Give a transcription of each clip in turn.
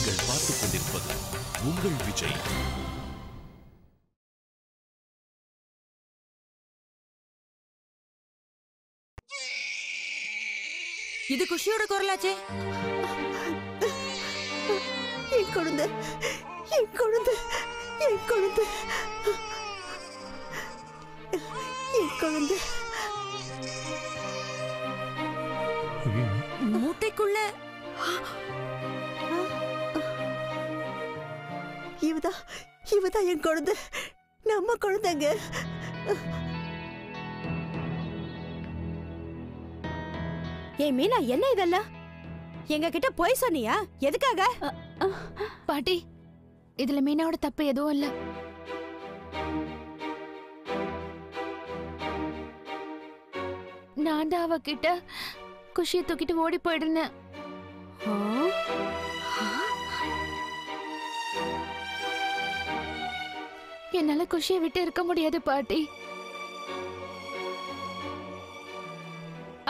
நீங்கள் பார்த்துக் கொண்டிருப்பது உங்கள் விஜய். இது குஷியோட குரலாச்சே. என் குழந்தை என் குழந்தை என் குழந்தை. என் குழந்தை. மூட்டைக்குள்ள இவதான் இவதான் என் குழந்தை. நம்ம குழந்தைங்க. ஏய் மீனா என்ன இதெல்லாம்? எங்க கிட்ட போய் சொன்னியா? எதுக்காக? பாட்டி இதுல மீனாவோட தப்பு எதுவும் இல்ல. நான் தான் அவகிட்ட குஷியை தூக்கிட்டு ஓடி போயிடுனேன். என்னால குஷியை விட்டு இருக்க முடியாது பாட்டி.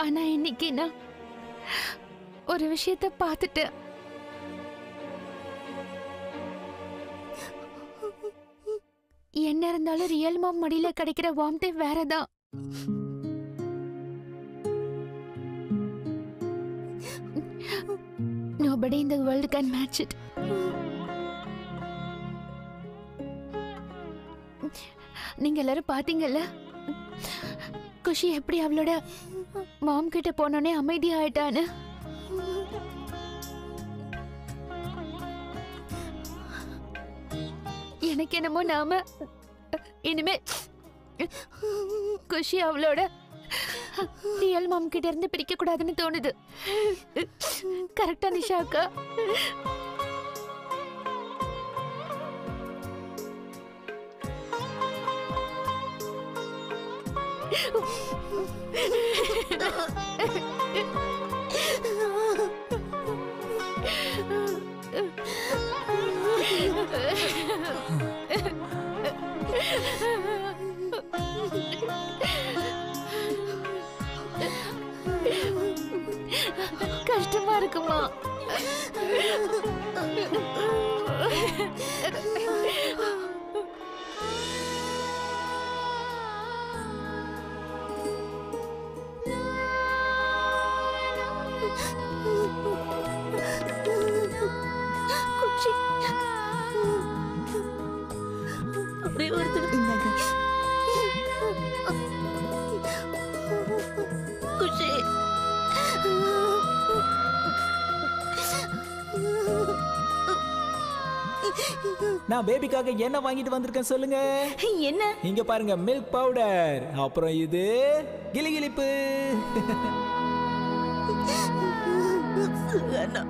ஆனா இன்னைக்கு நான் ஒரு விஷயத்த பார்த்துட்டேன். என்ன இருந்தாலும் ரியல் மாம் மடியில கிடைக்கிற வார்த்தை வேறதான். நோபடி இந்த வேர்ல்டு கேன் மேட்ச் இட் நீங்க எல்லாரும் பாத்தீங்கல்ல? குஷி எப்படி அவளோட மாம் கிட்ட போனோடனே அமைதி ஆயிட்டான்னு? எனக்கு என்னமோ நாம இனிமே குஷி அவளோட ரியல் மாம் கிட்ட இருந்து பிரிக்க கூடாதுன்னு தோணுது. கரெக்டா நிஷாக்கா கஷ்டமா இருக்குமா? ஒரே ஒருத்தர் குச்சி. நான் பேபிக்காக என்ன வாங்கிட்டு வந்திருக்கேன் சொல்லுங்க? என்ன? இங்க பாருங்க மில்க் பவுடர் அப்புறம் இது கிளிகிளிப்பு. சுகனா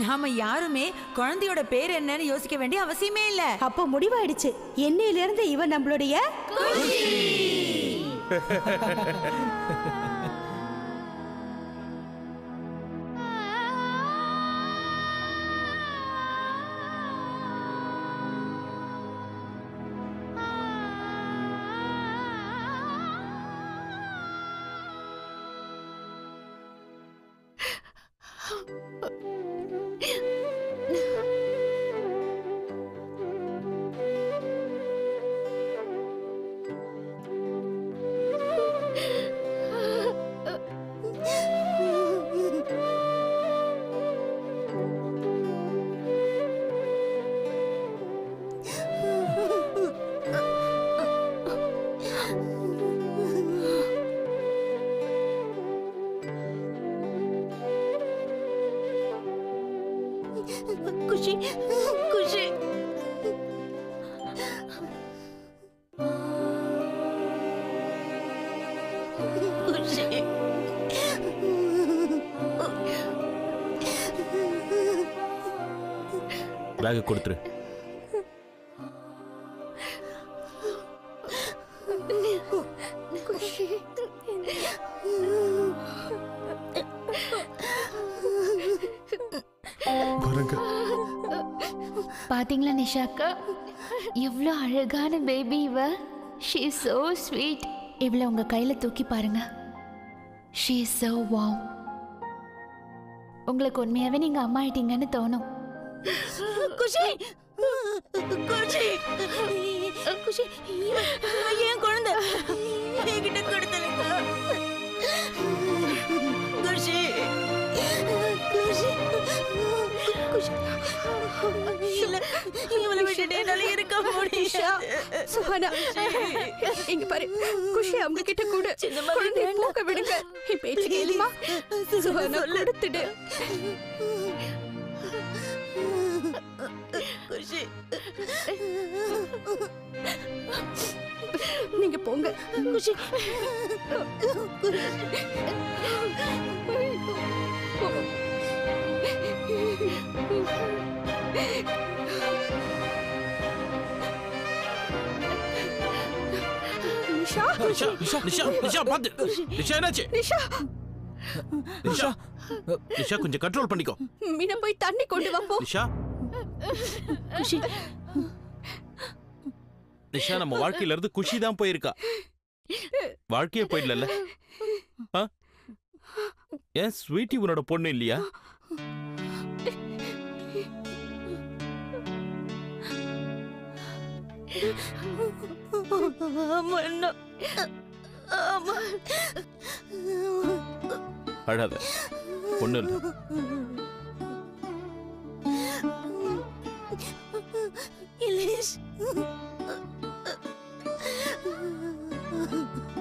நாம யாருமே குழந்தையோட பேர் என்னன்னு யோசிக்க வேண்டிய அவசியமே இல்ல. அப்ப முடிவாயிடுச்சு. என்னையில இருந்து இவன் நம்மளுடைய பேக்கை கொடுத்துரு. பாருங்க. பாத்தீங்களா நிஷா அக்கா எவ்வளவு அழகான பேபி இவ. ஷீ இஸ் so ஸ்வீட் இவளை உங்க கையில தூக்கி பாருங்க. She is so warm. உங்களுக்கு உண்மையாவே நீங்க அம்மா ஆயிட்டீங்கன்னு தோணும். குஷி! குஷி! குஷி! ஏன் குழந்தை. என்கிட்ட கொடுத்தலுங்க குஷி! குஷி! இவளை விட்டுட்டு என்னால இருக்க முடியாது. சுஹானா இங்க பாரு. குஷி அவங்க கிட்ட கூட சின்னம்மா, குழந்தைய வேண்டாம். போக விடுங்க. என் பேச்சு கேளுமா சுஹானா சொல்லு. கொடுத்துடு. நீங்க போங்க. குஷி. நிஷா. நிஷா நிஷா நிஷா நிஷா பாத்து நிஷா என்னாச்சு? நிஷா. நிஷா நிஷா கொஞ்சம் கண்ட்ரோல் பண்ணிக்கோ. மீனா போய் தண்ணி கொண்டு வா போ. நிஷா. நிஷா நம்ம வாழ்க்கையில இருந்து குஷி தான் போயிருக்கா. வாழ்க்கையே போயிடல ஆ? ஏன் ஸ்வீட்டி உன்னோட பொண்ணு இல்லையா? அழாத. பொண்ணு இல்லை. இலேஷ்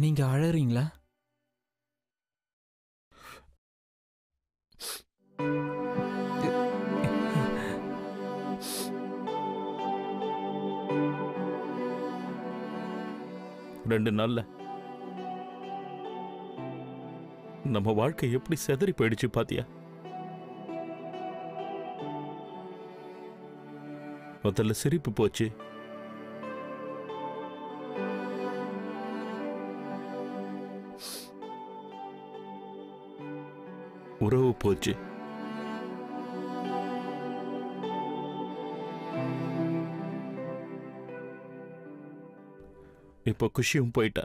நீங்க அழறீங்களா? ரெண்டு நாள்ல. நம்ம வாழ்க்கை எப்படி செதறி போயிடுச்சு பாத்தியா? முதல்ல சிரிப்பு போச்சு. போச்சு. இப்போ குஷியும் போயிட்டா.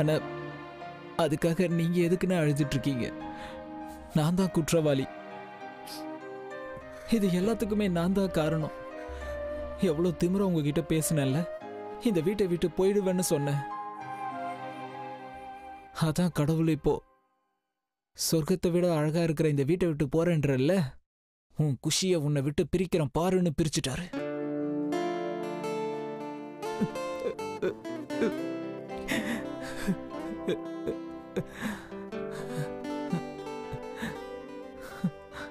ஆனா அதுக்காக நீங்க எதுக்குன்னு அழுதுட்டு இருக்கீங்க நான் தான் குற்றவாளி. இது எல்லாத்துக்குமே நான் தான் காரணம். எவ்வளோ திமிர உங்ககிட்ட பேசினேன்ல? இந்த வீட்டை விட்டு போயிடுவேன்னு சொன்னேன். அதான் கடவுள் இப்போ. சொர்க்கத்தை விட அழகா இருக்கிற இந்த வீட்டை விட்டு போறேன்றல்ல? உன் குஷிய உன்னை விட்டு பிரிக்கிறேன் பாருன்னு பிரிச்சுட்டாரு.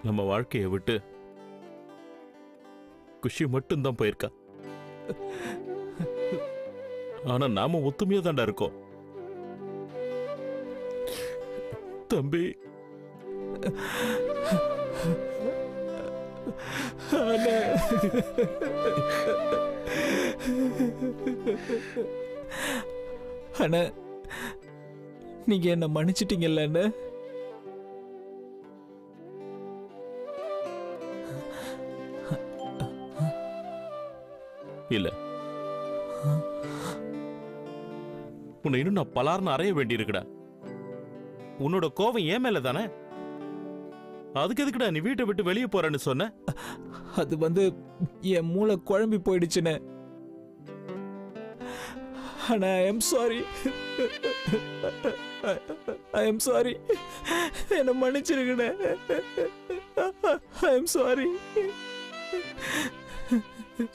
நம்ம வாழ்க்கையை விட்டு குஷி மட்டும்தான் போயிருக்கா. ஆனா நாம ஒத்துமையா தாண்டா இருக்கோம். தம்பி. அண்ணா. நீங்க என்ன மன்னிச்சிட்டீங்கல்ல அண்ணா? இல்ல. உன்னை இன்னும் நான் பலார்னு அறைய வேண்டியிருக்குடா. உன்னோட கோவம் ஏன் மேல தானே? அதுக்கு எதுக்குடா நீ வீட்டை விட்டு வெளியே போறேன்னு சொன்ன? அது வந்து என் மூளை குழம்பி போயிடுச்சுண்ணே ஆனா I am sorry I am sorry என்னை மன்னிச்சிருக்கண்ணே ஐ எம் சாரி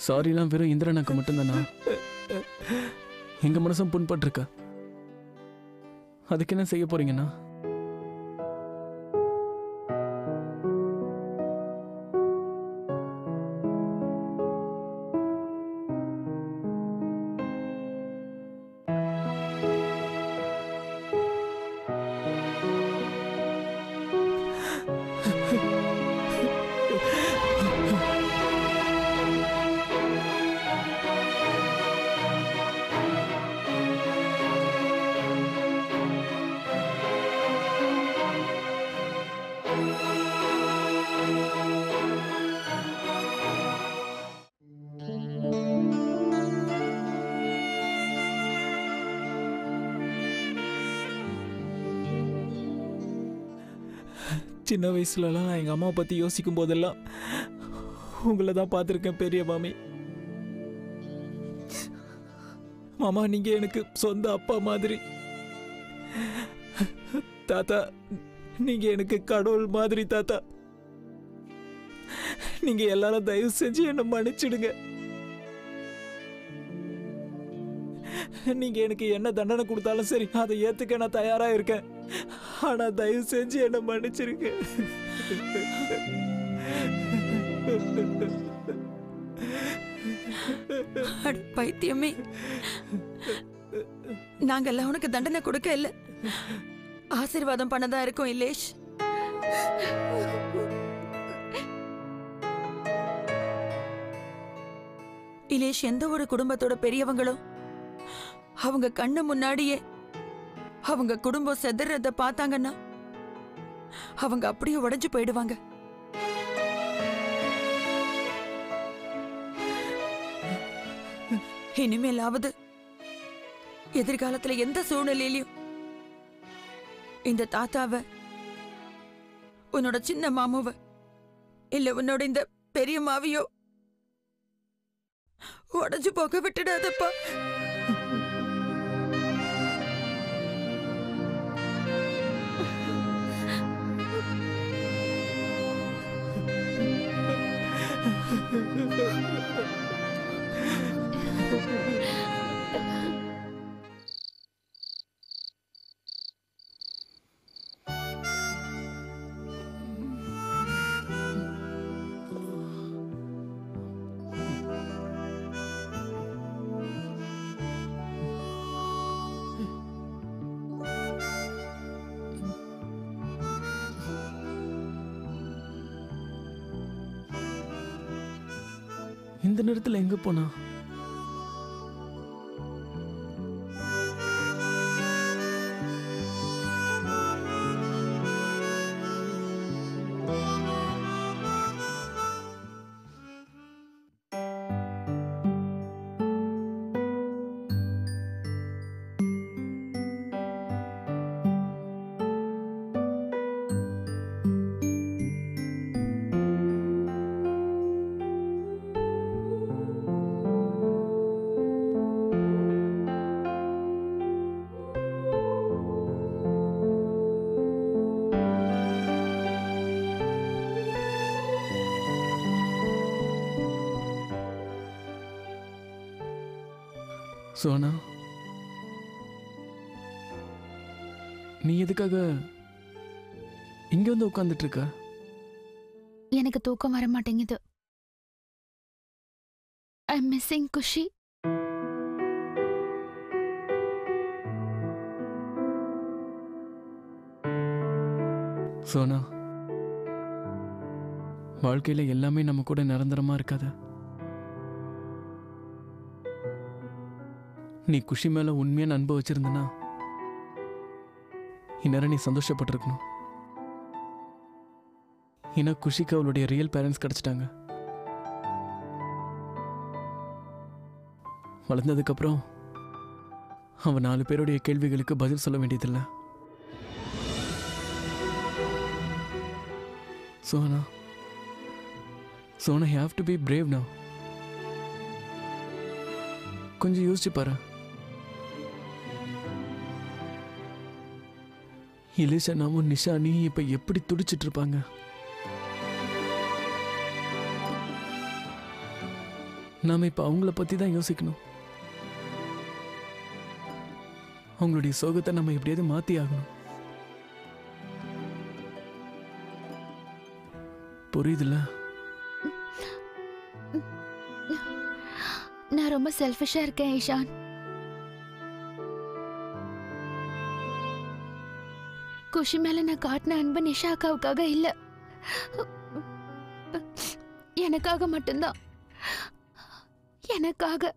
சாரிலாம் வெறும் இந்திரனுக்கு மட்டும்தானா? எங்க மனசும் புண்பட்டிருக்க? அதுக்கு என்ன செய்ய போறீங்கண்ணா? சின்ன வயசுலலாம் நான் எங்கள் அம்மாவை பற்றி யோசிக்கும் போதெல்லாம் உங்களை தான் பார்த்துருக்கேன் பெரிய மாமி. மாமா நீங்கள் எனக்கு சொந்த அப்பா மாதிரி. தாத்தா நீங்கள் எனக்கு கடவுள் மாதிரி தாத்தா. நீங்கள் எல்லாரும் தயவு செஞ்சு என்னை மன்னிச்சிடுங்க. நீங்க எனக்கு என்ன தண்டனை கொடுத்தாலும் சரி அதை ஏத்துக்க நான் தயாரா இருக்கேன். ஆனா தயவு செஞ்சு என்ன மன்னிச்சிருங்க. பைத்தியமே. நாங்கெல்லாம் உனக்கு தண்டனை கொடுக்க இல்ல. ஆசீர்வாதம் பண்ணதா இருக்கோம் இலேஷ் இலேஷ் எந்த ஒரு குடும்பத்தோட பெரியவங்களும் அவங்க கண்ணு முன்னாடியே. அவங்க குடும்பம் செதறத பார்த்தாங்கன்னா அவங்க அப்படியே உடைஞ்சு போயிடுவாங்க. இனிமேலாவது எதிர்காலத்துல எந்த சூழ்நிலையிலையும் இந்த தாத்தாவ உன்னோட சின்ன மாமுவ இல்ல உன்னோட இந்த பெரிய மாவியோ உடஞ்சு போக விட்டுடாதப்பா. இந்த நேரத்தில் எங்கே போனா? சோனா நீ எதுக்காக இங்க வந்து உட்கார்ந்துட்டு இருக்க எனக்கு தூக்கம் வர மாட்டேங்குது. ஐ மிஸ்ஸிங் குஷி சோனா வாழ்க்கையில எல்லாமே நம்ம கூட நிரந்தரமா இருக்காது. நீ குஷி மேல உண்மையான அன்பு வச்சிருந்தனா? இந்நேரம் நீ சந்தோஷப்பட்டிருக்கணும். ஏன்னா குஷிக்கு அவளுடைய ரியல் பேரண்ட்ஸ் கிடைச்சிட்டாங்க. வளர்ந்ததுக்கப்புறம் அவன் நாலு பேருடைய கேள்விகளுக்கு பதில் சொல்ல வேண்டியதில்லை. Sona Sona have to be brave நான் கொஞ்சம் யோசிச்சு பாரு. இலேஷனாவும் நிஷானி இப்ப எப்படி துடிச்சிட்டு இருப்பாங்க நாம இப்ப அவங்கள பத்தி தான் யோசிக்கணும். அவங்களுடைய சோகத்தை நம்ம எப்படியாவது மாத்தி ஆகணும். புரியுதுல்ல? நான் ரொம்ப செல்ஃபிஷா இருக்கேன் ஈஷான் குஷி மேல நான் காட்டின அன்பு நிஷா அக்காவுக்காக இல்ல. எனக்காக மட்டும்தான். எனக்காக.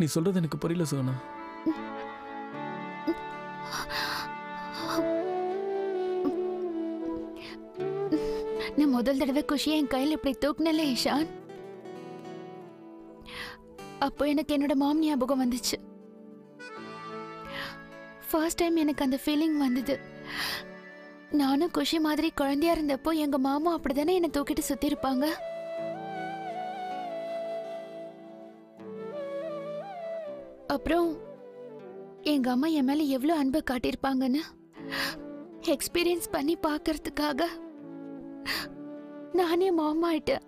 நீ சொல்றது எனக்கு புரியல சோனா நான் முதல் தடவை குஷியை என் கையில் இப்படி தூக்குனல ஈஷான். அப்போ எனக்கு என்னோட மாம் ஞாபகம் வந்துச்சு. ஃபர்ஸ்ட் டைம் எனக்கு அந்த ஃபீலிங் வந்தது. நானும் குஷி மாதிரி குழந்தையா இருந்தப்போ எங்க மாமா அப்படிதானே என்னை தூக்கிட்டு சுத்தி இருப்பாங்க அப்புறம் எங்க அம்மா என் மேல எவ்வளவு அன்பை காட்டியிருப்பாங்கன்னு எக்ஸ்பீரியன்ஸ் பண்ணி பார்க்கறதுக்காக நானே மாமாயிட்டேன்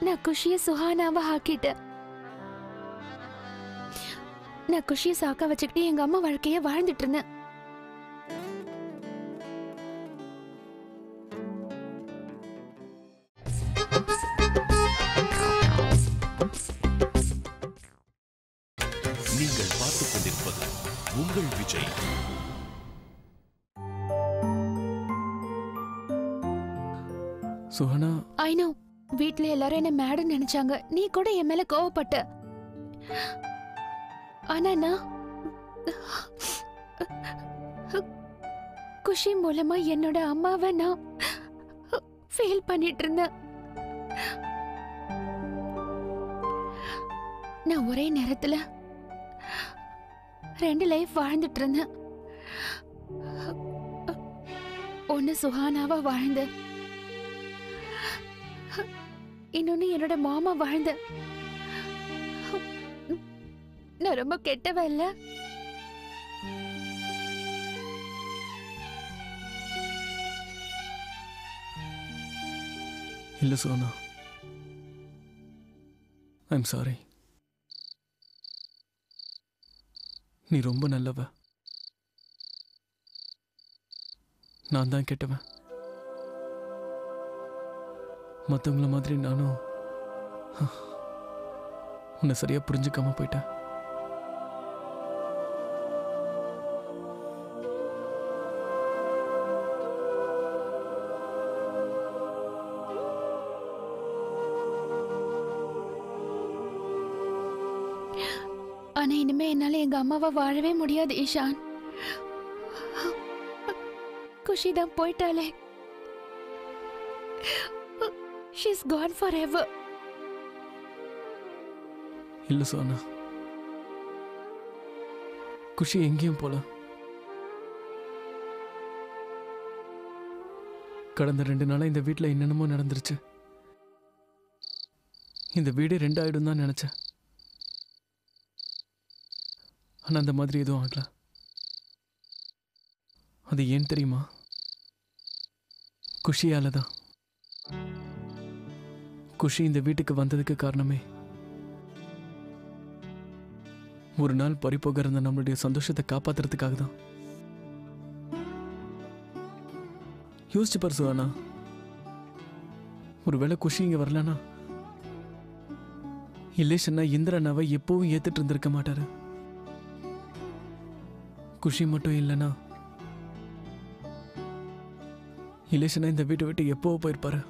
நான் குஷிய சுஹானாவா ஆக்கிட்டேன். நான் குஷியை சாக்கா வச்சுக்கிட்டு எங்க அம்மா வாழ்க்கைய வாழ்ந்துட்டு இருந்தேன். நினைச்சாங்க. நீ கூட என் மேல கோவப்பட்ட. ஆனா நான் குஷி மூலமா என்னோட அம்மாவை நான் ஃபீல் பண்ணிட்டு இருந்தேன் நான் ஒரே நேரத்துல ரெண்டு லைஃப் வாழ்ந்துட்டு இருந்தேன் ஒன்னு சுஹானாவா வாழ்ந்தேன். இன்னொன்னு என்னோட மாமா வாழ்ந்த நான் ரொம்ப கெட்டவ இல்ல. இல்ல சோனா. ஐம் சாரி நீ ரொம்ப நல்லவ. நான் தான் கெட்டவன். மற்றவங்கள மாதிரி நானும் உன்னை சரியாக புரிஞ்சுக்காம போயிட்டேன். ஆனா இனிமே என்னால எங்க அம்மாவை வாழவே முடியாது ஈஷான். குஷி தான் போயிட்டாலே இஸ் கான் ஃபார் எவர் இல்ல சோனா. குஷி எங்கேயும் போல. கடந்த ரெண்டு நாளா இந்த வீட்டில் என்னென்னமோ நடந்துருச்சு. இந்த வீடே ரெண்டு ஆயிடும் தான் நினச்சேன். ஆனால் அந்த மாதிரி எதுவும் ஆகல. அது ஏன் தெரியுமா? குஷியால தான் குஷி இந்த வீட்டுக்கு வந்ததுக்கு காரணமே. ஒரு நாள் பறிப்போக இருந்த நம்மளுடைய சந்தோஷத்தை காப்பாத்துறதுக்காக தான். யோசிச்சு பாரு சுவானா ஒருவேளை குஷி இங்க வரலனா? இலேஷன்னா இந்திரனாவை எப்பவும் ஏத்துட்டு இருந்திருக்க மாட்டாரு. குஷி மட்டும் இல்லைன்னா இலேஷனா இந்த வீட்டை விட்டு எப்போ போயிருப்பாரு.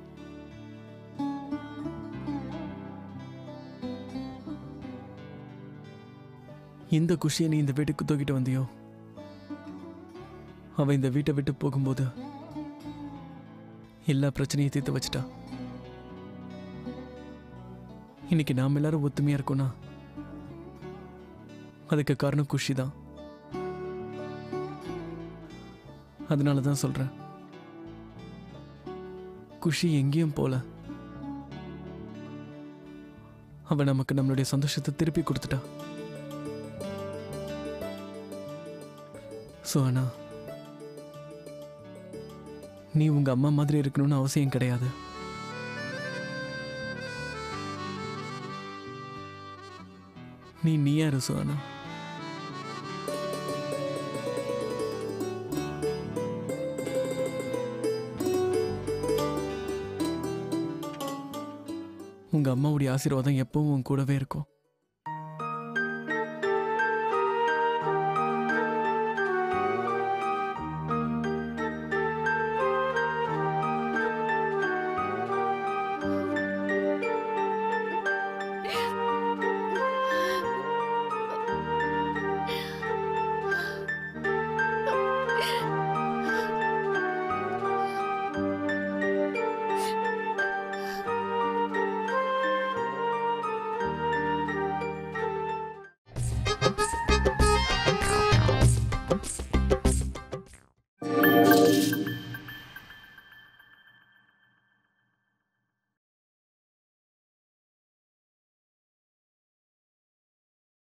இந்த குஷியை நீ இந்த வீட்டுக்கு தூக்கிட்டு வந்தியோ? அவ இந்த வீட்டை விட்டு போகும்போது எல்லா பிரச்சனையும் தீர்த்து வச்சிட்டா. இன்னைக்கு நாம் எல்லாரும் ஒத்துமையா இருக்கோம்னா அதுக்கு காரணம் குஷி தான். அதனால தான் சொல்றேன். குஷி எங்கேயும் போல. அவ நமக்கு நம்மளுடைய சந்தோஷத்தை திருப்பி கொடுத்துட்டா. ஸோ அண்ணா நீ உங்கள் அம்மா மாதிரி இருக்கணும்னு அவசியம் கிடையாது. நீ நீயா இரு அண்ணா உங்கள் அம்மாவுடைய ஆசீர்வாதம் எப்பவும் உன் கூடவே இருக்கும்.